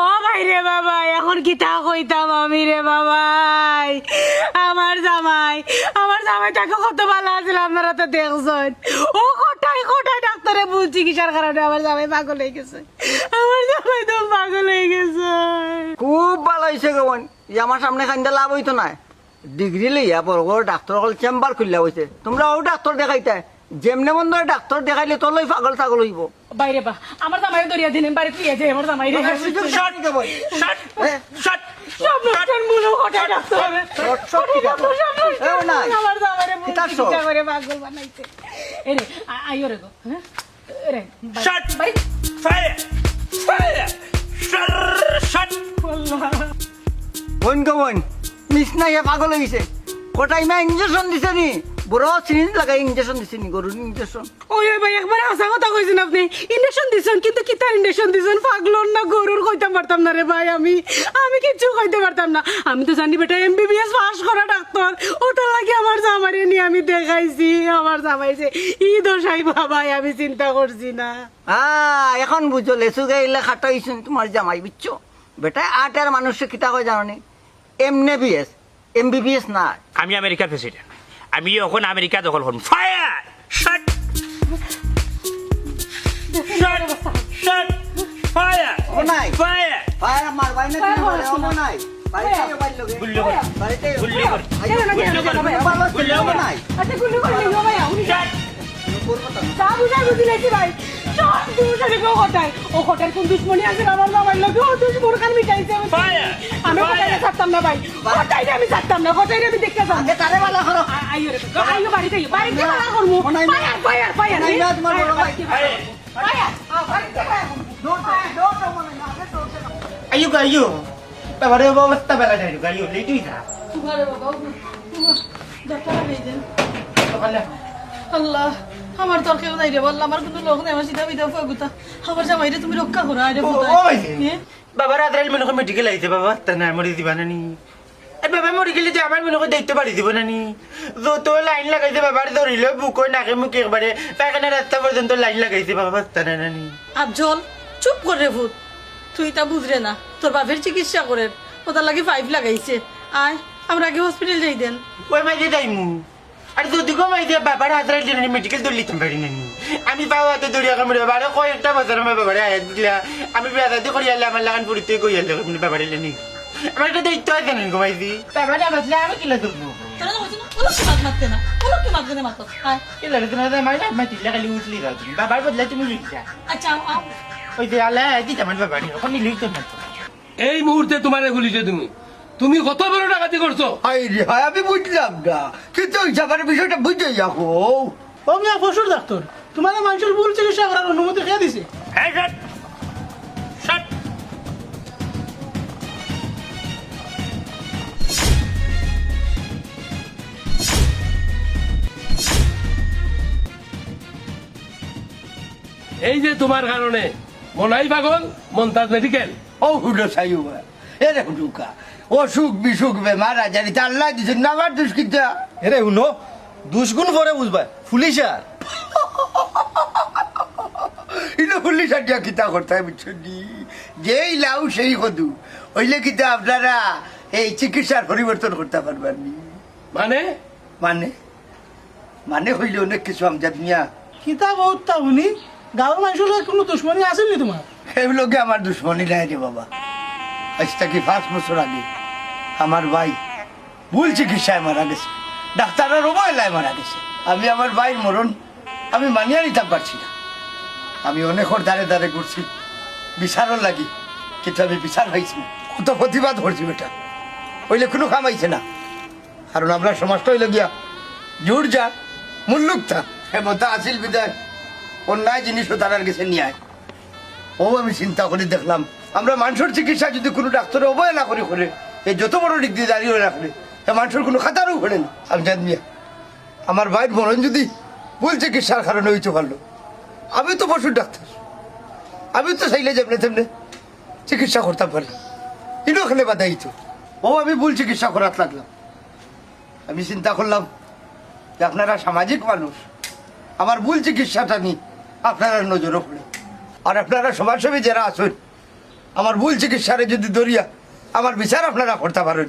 ও ভাই রে বাবা এখন কিতা কইতাম আমি রে বাবাই? আমার জামাই, আমার জামাইটাকে কত ভালো আছিল আপনারা তো দেখছেন। ও কোটাই কোটাই ডাক্তারে ভুল চিকিৎসার কারণে আমার জামাই পাগল হয়ে গেছে। আমার জামাই তো পাগল হয়ে গেছে। খুব ভালো হয়েছে গো বোন। আমার সামনে খান্দা লাভ হইতো না। ডিগ্রি লইয়া বড় বড় ডাক্তার চেম্বার খুললা হয়েছে তোমরা ও ডাক্তার দেখাইতে। যেমনে মন ধরে ডাক্তার দেখাইলে তোর লই পাগল ছাগল হইব। বাইরে বা আমার জামাই দরিয়া দিন বাড়ি তুই আছে আমার জামাই রে। শট শট সব মুলো কোটাই ডাক্তার হবে। শট শট ঠিক আছে আমার জামাই রে করে পাগল বানাইছে। এরে আইও রে গো হ্যাঁ? রে shot. By fire fire shot বোন গো বোন মিস পাগল হয়েছে কোটাই মা ইঞ্জেকশন দিছে নি? বুড়ো সিরিঞ্জ লাগাই ইঞ্জেকশন দিছে নি গরুর ইঞ্জেকশন ওই ভাই একবার আসা কথা কইছেন আপনি। দিছেন কিন্তু দিছেন? পাগলন না গরুর কইতে পারতাম না রে ভাই আমি। আমি কিচ্ছু কইতে পারতাম না। আমি তো জানি বেটা এমবিবিএস পাস করা ডাক্তার ওটার লাগে আমার জামাইরে নিয়ে আমি দেখাইছি আমার জামাইছে। ই দশাই বাবাই আমি চিন্তা করছি না। এখন বুঝো লেসু গাইলে খাটা হইছেন তোমার জামাই বুঝছ বেটা আটের মানুষ কিতা কয় জানো নি এমনে বিএস এম বিবিএস না আমি আমেরিকার প্রেসিডেন্ট আমি এখন আমেরিকা দখল করব fire shot shot shot fire ও নাই ফায়ার ফায়ার মার তুমি মার, ও গুল্লি করে গুল্লি করে গুল্লি করে। গুল্লি করে। আচ্ছা করে নিও বুঝি নাকি ভাই ও হটার কোন দুশ্মনী আছে আমার বাবার লোকে ও দুশ্মন খান মিটাইছে আমি হটাইরে ছাড়তাম না ভাই হটাইরে আমি ছাড়তাম না হটাইরে আমি দেখতে যাম তারে ভালো করো আইও রে আইও বাড়িতে বাড়িতে। ফায়ার ফায়ার ফায়ার নাই, না, তোমার বড় ভাই। ফায়ার অবস্থা বেলা লেটুই না বাবা ডাক্তার আল্লাহ আমার তোর কেউ নাই রে বললাম আমার কোনো লোক নাই আমার সিধা বিধা ফুয়াগুতা আমার জামাইরে তুমি রক্ষা করো আরে বাবা রাত্রে মনে হয় মেডিকেল আইছে বাবা তা না মরে দিবা নানি আর বাবা মরে গেলে যে আমার মনে হয় দায়িত্ব বাড়ি দিব নানি যত লাইন লাগাইছে বাবার ধরিল বুক নাকে মুখে একবারে পায়খানা রাস্তা পর্যন্ত লাইন লাগাইছে বাবা তা না নানি আফজল চুপ কর রে ভূত। তুই তা বুঝরে না তোর বাপের চিকিৎসা করেন ওটার লাগে পাইপ লাগাইছে। আয় আমরা আগে হসপিটাল যাই দেন। ওই মাঝে যাইমু। আর যদি গো মাঝে বাবার হাতরাই দিলেন মেডিকেল দৌড় লিখতে পারি নানি আমি বাবা হাতে দৌড়িয়া কামড়ে বাবারে কয়েকটা বছর আমার বাবারে আয়া দিলা। আমি বিয়া দাদি করি আলে আমার লাগান পড়িতে কই আলে আমি বাবারে লেনি আমার একটা দায়িত্ব আছে নানি গো মাইছি বাবারে বাঁচলে আমি কিলা ধরবো না না? না না বাবার বদলে তুমি লিখছা আচ্ছা ওই যে আলে দিতে আমার বাবারে লিখতে এই মুহূর্তে তোমারে গুলিছে তুমি। তুমি কত বড় ডাকাতি করছ? রে আমি বুঝলাম না। কিন্তু ওই জামার বিষয়টা বুঝে যাব। মিয়া পশুর ডাক্তার তোমার মানুষের ভুল চিকিৎসা করার অনুমতি খেয়ে দিছে? হ্যাঁ শট শট। এই যে তোমার কারণে মনাই পাগল মন্তাজ মেডিকেল ও হুলো সাইও এ রে হুলুকা অসুখ বিসুখ বেমার আজারি তা আল্লাহ দিছেন না আমার দুষ্কৃতা এরে শুনো দুষ্গুণ পরে বুঝবা ফুলিশার ইনো হুল্লি সাটিয়া কিতা করতে বুঝছেন? যেই লাউ সেই কদু। হইলে কিতা আপনারা এই চিকিৎসার পরিবর্তন করতে পারবেন নি। মানে? মানে? মানে হইলে অনেক কিছু আমজাদ মিয়া। কিতা বহুত তা শুনি? গাঁৱৰ মানুষের কোনো দুশ্মনী আছিল নি তোমাৰ? সেগুলোকে আমার দুশ্মনী নাই রে বাবা। আজ থেকে পাঁচ বছর আগে। আমার ভাই। ভুল চিকিৎসায় মারা গেছে। ডাক্তারের অবহেলায় মারা গেছে। আমি আমার ভাইয়ের মরণ আমি মানিয়ে নিতে পারছি না। আমি অনেক দাঁড়ে দাঁড়ে করছি বিচারও লাগি, কিন্তু আমি বিচার হয়েছি। কত প্রতিবাদ করছি বেটা। হইলে কোনো কামাইছে না। কারণ আমরা সমাজটা হইলে গিয়া জোর যা, মুল্লুক থা হেমতা আসিল বিদায় অন্যায় জিনিসও তারার গেছে নিয়ে ও আমি চিন্তা করে দেখলাম, আমরা মানুষের চিকিৎসা যদি কোনো ডাক্তার অবহেলা করে করে এই যত বড় ডিগ্রি দাঁড়িয়ে রাখলে এ মানুষের কোনো খাতারও ঘোরে না আমি মিয়া। আমার ভাইয়ের মরণ যদি ভুল চিকিৎসার কারণে হইতে পারল, আমি তো পশুর ডাক্তার। আমি তো চাইলে যেমনে তেমনে চিকিৎসা করতাম পারি। ইনো খেলে বাধাই তো। ও, আমি ভুল চিকিৎসা করার লাগলাম। আমি চিন্তা করলাম যে আপনারা সামাজিক মানুষ, আমার ভুল চিকিৎসাটা নিয়ে আপনারা নজরও পড়ে আর আপনারা সমাজসেবী যারা আছেন, আমার ভুল চিকিৎসারে যদি দরিয়া আমার বিচার আপনারা করতে পারেন।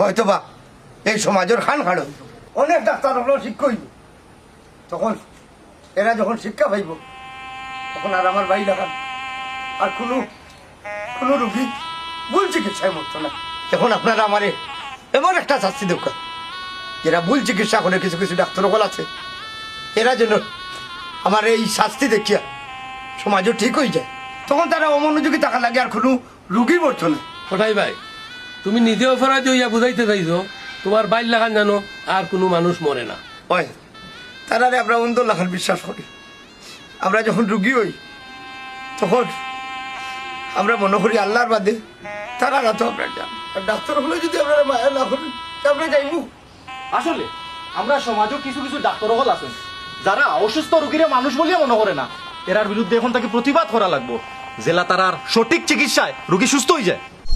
হয়তো বা এই সমাজের খান খাড় অনেক ডাক্তার হলো শিক্ষা হইব। তখন এরা যখন শিক্ষা পাইব, তখন আর আমার বাড়ি লাগান আর কোনো কোনো রুগী ভুল চিকিৎসায় মরত না। এখন আপনারা আমারে এমন একটা শাস্তি দরকার। এরা ভুল চিকিৎসা করে কিছু কিছু ডাক্তার সকল আছে। এরা যেন আমার এই শাস্তি দেখিয়া সমাজও ঠিক হয়ে যায়। তখন তারা অমনোযোগী থাকা লাগে আর কোনো রুগী মরতো না। কোথায় ভাই তুমি নিজে অপরাধ হইয়া বুঝাইতে চাইছো তোমার বাইর লাগান জানো আর কোনো মানুষ মরে না। তারা আমরা অন্ধ লাখার বিশ্বাস করি। আমরা যখন রুগী হই তখন আমরা মনে করি আল্লাহর বাদে তারা না তো আমরা যান আর ডাক্তার হলে যদি আমরা মায়া না করি আমরা যাইব। আসলে আমরা সমাজও কিছু কিছু ডাক্তার হল আছেন যারা অসুস্থ রোগীরে মানুষ বলিয়া মনে করে না। এরার বিরুদ্ধে এখন তাকে প্রতিবাদ করা লাগবো। জেলা তারার সঠিক চিকিৎসায় রুগী সুস্থ হয়ে যায়।